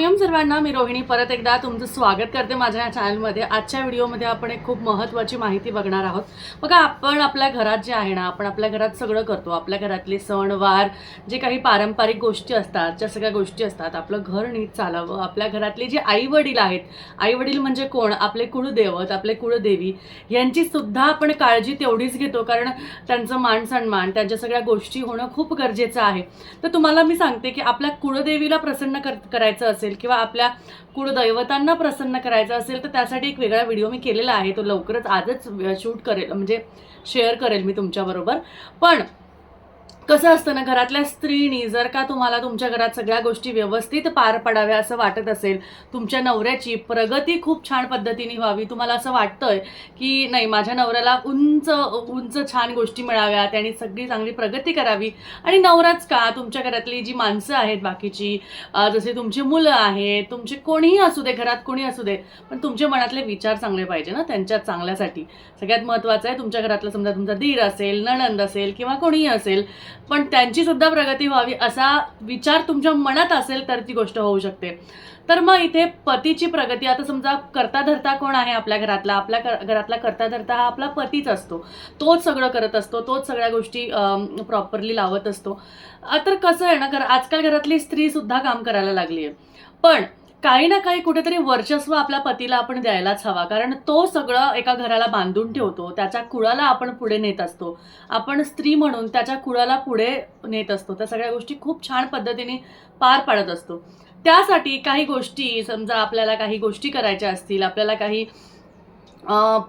स्वामी सर्वांना मी रोहिणी परत एकदा तुमचं स्वागत करते माझ्या या चॅनलमध्ये आजच्या व्हिडिओमध्ये आपण एक खूप महत्त्वाची माहिती बघणार आहोत. बघा आपण आपल्या घरात जे आहे ना आपण आपल्या घरात सगळं करतो. आपल्या घरातले सणवार जे काही पारंपरिक गोष्टी असतात ज्या सगळ्या गोष्टी असतात आपलं घर नीट चालावं. आपल्या घरातले जे आई वडील आहेत आई वडील म्हणजे कोण? आपले कुळदैवत आपले कुळदेवी यांची सुद्धा आपण काळजी तेवढीच घेतो कारण त्यांचं मान सन्मान त्यांच्या सगळ्या गोष्टी होणं खूप गरजेचं आहे. तर तुम्हाला मी सांगते की आपल्या कुळदेवीला प्रसन्न कर करायचं असेल किंवा आपल्या कुळदैवतांना प्रसन्न करायचं असेल तर त्यासाठी एक वेगळा व्हिडिओ मी केलेला आहे. तो लवकरच आजच शूट करेल म्हणजे शेअर करेल मी तुमच्याबरोबर पण कसं असतं ना घरातल्या स्त्रीनी जर का तुम्हाला तुमच्या घरात सगळ्या गोष्टी व्यवस्थित पार पडाव्या असं वाटत असेल तुमच्या नवऱ्याची प्रगती खूप छान पद्धतीने व्हावी. तुम्हाला असं वाटतंय की नाही माझ्या नवऱ्याला उंच उंच छान गोष्टी मिळाव्या त्यांनी सगळी चांगली प्रगती करावी. आणि नवराच का तुमच्या घरातली जी माणसं आहेत बाकीची जसे तुमची मुलं आहेत तुमचे कोणीही असू दे घरात कोणी असू दे पण तुमच्या मनातले विचार चांगले पाहिजे ना त्यांच्या चांगल्यासाठी. सगळ्यात महत्त्वाचं आहे तुमच्या घरातलं समजा तुमचा दीर असेल नणंद असेल किंवा कोणीही असेल पण त्यांची सुद्धा प्रगती व्हावी असा विचार तुमच्या मनात असेल तर ती गोष्ट होऊ शकते. तर मग इथे पतीची प्रगती आता समजा करता धरता कोण आहे आपल्या घरातला? आपल्या घरातला करता धरता हा आपला पतीच असतो. तोच सगळं करत असतो तोच सगळ्या गोष्टी प्रॉपरली लावत असतो. तर कसं आहे ना घर आजकाल घरातली स्त्री सुद्धा काम करायला लागली आहे पण काही ना काही कुठेतरी वर्चस्व आपल्या पतीला आपण द्यायलाच हवा. कारण तो सगळं एका घराला बांधून ठेवतो त्याच्या कुळाला आपण पुढे नेत असतो. आपण स्त्री म्हणून त्याच्या कुळाला पुढे नेत असतो. त्या सगळ्या गोष्टी खूप छान पद्धतीने पार पाडत असतो. त्यासाठी काही गोष्टी समजा आपल्याला काही गोष्टी करायच्या असतील आपल्याला काही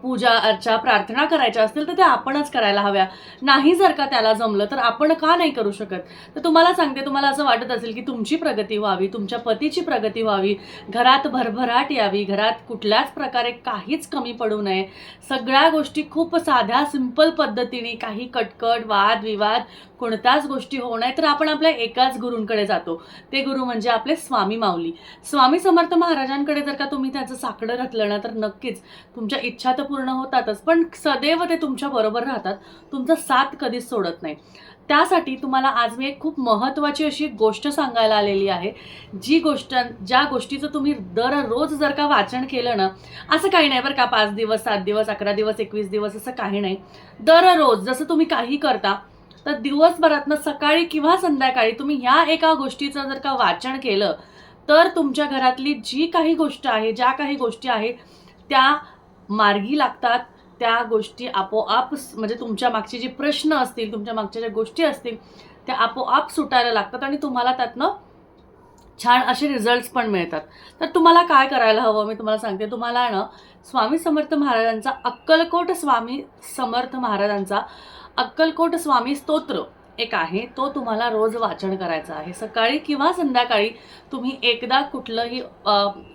पूजा अर्चा प्रार्थना करायच्या असतील तर त्या आपणच करायला हव्या. नाही जर का त्याला जमलं तर आपण का नाही करू शकत? तर तुम्हाला सांगते तुम्हाला असं वाटत असेल की तुमची प्रगती व्हावी तुमच्या पतीची प्रगती व्हावी घरात भरभराट यावी घरात कुठल्याच प्रकारे काहीच कमी पडू नये. सगळ्या गोष्टी खूप साध्या सिंपल पद्धतीने काही कटकट वाद विवाद कोणत्याच गोष्टी होऊ नये तर आपण आपल्या एकाच गुरूंकडे जातो. ते गुरु म्हणजे आपले स्वामी माऊली. स्वामी समर्थ महाराजांकडे जर का तुम्ही त्याचं साकडं घातलं ना तर नक्कीच तुमच्या इच्छा तर पूर्ण होतातच पण सदैव ते तुमच्या बरोबर राहतात. तुमचा साथ कधीच सोडत नाही. त्यासाठी तुम्हाला आज मी एक खूप महत्त्वाची अशी एक गोष्ट सांगायला आलेली आहे. जी गोष्ट ज्या गोष्टीचं तुम्ही दररोज जर का वाचन केलं ना असं काही नाही बरं का पाच दिवस सात दिवस अकरा दिवस एकवीस दिवस असं काही नाही. दररोज जसं तुम्ही काही करता तर दिवसभरातनं सकाळी किंवा संध्याकाळी तुम्ही ह्या एका गोष्टीचं जर का वाचन केलं तर तुमच्या घरातली जी काही गोष्ट आहे ज्या काही गोष्टी आहेत त्या मार्गी लागतात त्या गोष्टी आपोआप म्हणजे तुमच्या मागचे जे प्रश्न असतील तुमच्या मागच्या ज्या गोष्टी असतील त्या आपोआप सुटायला लागतात आणि तुम्हाला त्यातनं छान असे रिझल्ट्स पण मिळतात. तर तुम्हाला काय करायला हवं? मी तुम्हाला सांगते. तुम्हाला ना स्वामी समर्थ महाराजांचा अक्कलकोट स्वामी समर्थ महाराजांचा अक्कलकोट स्वामी स्तोत्र. एक आहे तो तुम्हाला रोज वाचन करायचा आहे. सकाळी किंवा संध्याकाळी तुम्ही एकदा कुठलंही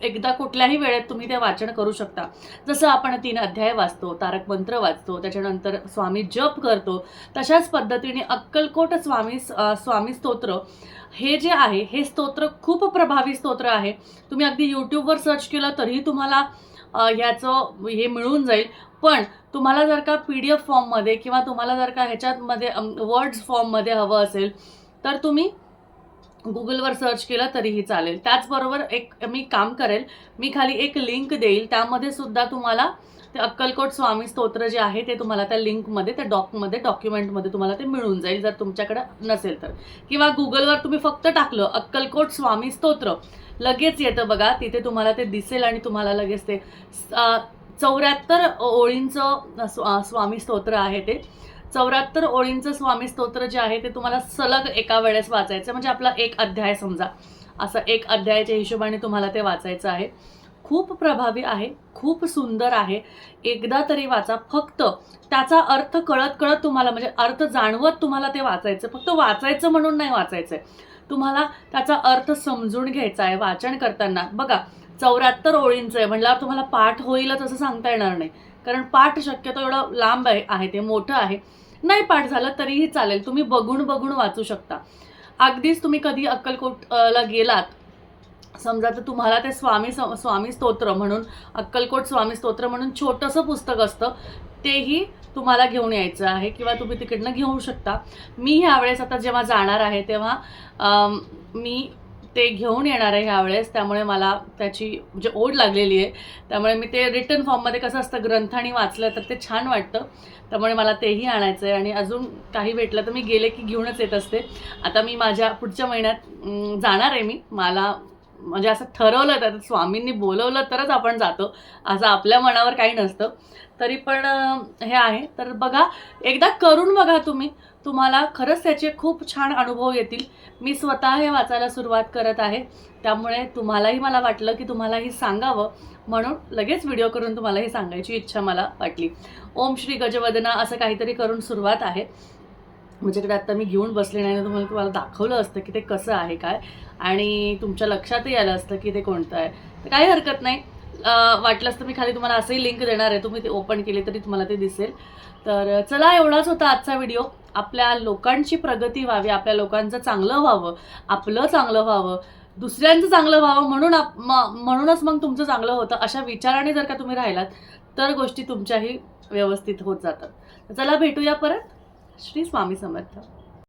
एकदा कुठल्याही वेळेत तुम्ही ते वाचन करू शकता. जसं आपण तीन अध्याय वाचतो तारक मंत्र वाचतो त्याच्यानंतर स्वामी जप करतो तशाच पद्धतीने अक्कलकोट स्वामी स्वामी स्तोत्र हे जे आहे हे स्तोत्र खूप प्रभावी स्तोत्र आहे. तुम्ही अगदी यूट्यूबवर सर्च केलं तरीही तुम्हाला ह्याचं हे मिळून जाईल. पण तुम्हाला जर का पी डी एफ फॉर्ममध्ये किंवा तुम्हाला जर का ह्याच्यातमध्ये वर्ड्स फॉर्ममध्ये हवं असेल तर तुम्ही गुगलवर सर्च केलं तरीही चालेल. त्याचबरोबर एक मी काम करेल मी खाली एक लिंक देईल. त्यामध्ये सुद्धा तुम्हाला ते अक्कलकोट स्वामी स्तोत्र जे आहे ते तुम्हाला त्या लिंकमध्ये त्या डॉकमध्ये डॉक्युमेंटमध्ये तुम्हाला ते मिळून जाईल जर तुमच्याकडे नसेल तर. किंवा गुगलवर तुम्ही फक्त टाकलं अक्कलकोट स्वामी स्तोत्र लगेच येतं बघा तिथे तुम्हाला ते दिसेल आणि तुम्हाला लगेच ते चौऱ्याहत्तर ओळींचं स्वा- स्वामी स्तोत्र आहे ते. चौऱ्याहत्तर ओळींचं स्वामी स्तोत्र जे आहे ते तुम्हाला सलग एका वेळेस वाचायचं म्हणजे आपला एक अध्याय समजा. असं एक अध्यायाच्या हिशोबाने तुम्हाला ते वाचायचं आहे. खूप प्रभावी आहे खूप सुंदर आहे. एकदा तरी वाचा. फक्त त्याचा अर्थ कळत कळत तुम्हाला म्हणजे अर्थ जाणवत तुम्हाला ते वाचायचं. फक्त वाचायचं म्हणून नाही वाचायचं तुम्हाला त्याचा अर्थ समजून घ्यायचा आहे वाचन करताना. बघा चौऱ्याहत्तर ओळींचं आहे. म्हणल्यावर तुम्हाला पाठ होईलच असं सांगता येणार नाही. कारण पाठ शक्यतो एवढं लांब आहे आहे ते मोठं आहे. नाही पाठ झालं तरीही चालेल. तुम्ही बघून बघून वाचू शकता. अगदीच तुम्ही कधी अक्कलकोटला गेलात समजा तर तुम्हाला ते स्वामी स्वामी स्तोत्र म्हणून अक्कलकोट स्वामी स्तोत्र म्हणून छोटंसं पुस्तक असतं. तेही तुम्हाला घेऊन यायचं आहे किंवा तुम्ही तिकडनं घेऊ शकता. मी ह्यावेळेस आता जेव्हा जाणार आहे तेव्हा मी ते घेऊन येणार आहे ह्यावेळेस. त्यामुळे मला त्याची म्हणजे ओढ लागलेली आहे. त्यामुळे मी ते रिटर्न फॉर्ममध्ये कसं असतं ग्रंथाने वाचलं तर ते छान वाटतं. त्यामुळे मला तेही आणायचं आहे आणि अजून काही भेटलं तर मी गेले की घेऊनच येत असते. आता मी माझ्या पुढच्या महिन्यात जाणार आहे मी. मला म्हणजे असं ठरवलं तर स्वामींनी बोलवलं तरच आपण जातो. असं आपल्या मनावर काही नसतं. तरी पण हे आहे. तर बघा एकदा करून बघा तुम्ही. तुम्हाला खरंच त्याचे खूप छान अनुभव येतील. मी स्वतः हे वाचायला सुरुवात करत आहे. त्यामुळे तुम्हालाही मला वाटलं की तुम्हालाही सांगावं. म्हणून लगेच व्हिडिओ करून तुम्हाला ही सांगायची इच्छा मला वाटली. ओम श्री गजवदना असं काहीतरी करून सुरुवात आहे. म्हणजे माझ्याकडे आत्ता मी घेऊन बसले नाही तुम्हाला तुम्हाला दाखवलं असतं की ते कसं आहे काय. आणि तुमच्या लक्षातही आलं असतं की ते कोणतं आहे. तर काही हरकत नाही. वाटलंच तर मी खाली तुम्हाला असंही लिंक देणार आहे. तुम्ही ते ओपन केले तरी तुम्हाला ते दिसेल. तर चला एवढाच होता आजचा व्हिडिओ आपल्या लोकांची प्रगती व्हावी आपल्या लोकांचं चांगलं व्हावं आपलं चांगलं व्हावं दुसऱ्यांचं चांगलं व्हावं म्हणून आप म- म्हणूनच मग तुमचं चांगलं होतं अशा विचाराने जर का तुम्ही राहिलात तर गोष्टी तुमच्याही व्यवस्थित होत जातात. चला भेटूया परत. श्री स्वामी समर्थ.